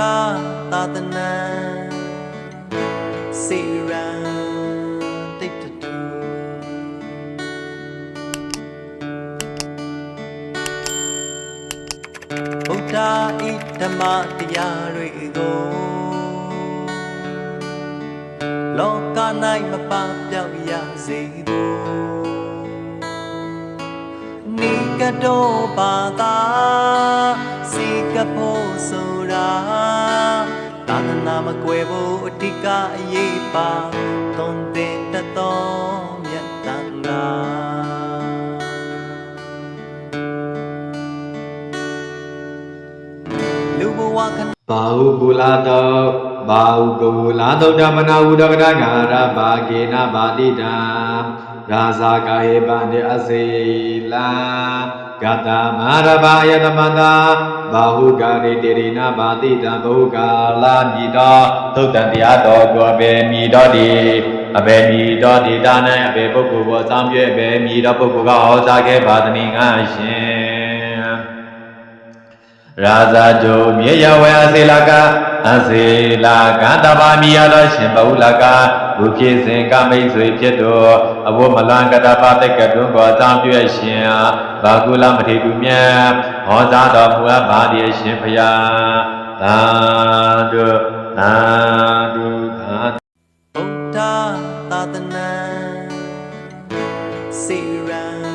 သာသနာစေရန်တိတ်တူဗုဒ္ဓဤဓမ္မတရားတွေကိုလောက၌မပပြောက်ရစေဘူးနိကတောဘာသာစီကဖို့ဆိုတာသာသ နာမကွယ်ဖို့အဓိကအရေးပါသွန်သင်တတ်သောမြတ်တန်ဃာလူဘဝခဏဘာဟုကုလာတောဘာဟုကုလာတောဓမ္မနာဟုဒကရဂါရဘာကေနဘာတိတံရာဇာကာယေပန္တေအစေလာ ဂတမရဘာယတမတာဘာဟုကာရိတေရိနာဘာတိတံဘုကာလာမိတောသုတ်တံတရားတော်ကိုအဘေမိတော်ဒီအဘေမိတော်ဒီဒါနံအဘေပုဂ္ဂိုလ်ကိုအဆောင်ပြအဘေမိတော်ပုဂ္ဂိုလ်ကဟောကြားခဲ့ပါသနည်းငါရှင်ရာဇာတုမြေယဝေအစေလကအစေလာကတဘာမိယသောရှင်ဘဟုလက ဘုဖြစ်စဉ်ကမိတ်ဆွေဖြစ်တော်အဘုမလံကတပတက်ကတွန်းကိုအကြောင်းပြည့်ရှင်ဘာကုလမထေတုမြတ်ဟောကြားတော်မူအပ်ပါသည်ရှင်ဖျားသာဓုသာဓုသာဗုဒ္ဓသာသနာစေရန်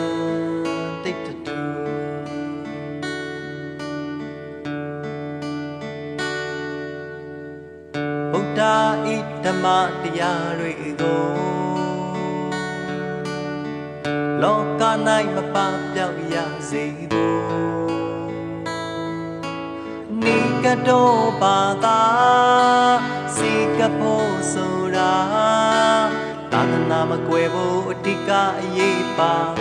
ဗုဒ္ဓဤဓမ္မတရားတွေကိုလောက၌မပပြောက်ရစေဘူးနိကတောဘာသာစီကဖို့ဆိုတာသာသနာမကွယ်ဖို့အဓိကအရေးပါ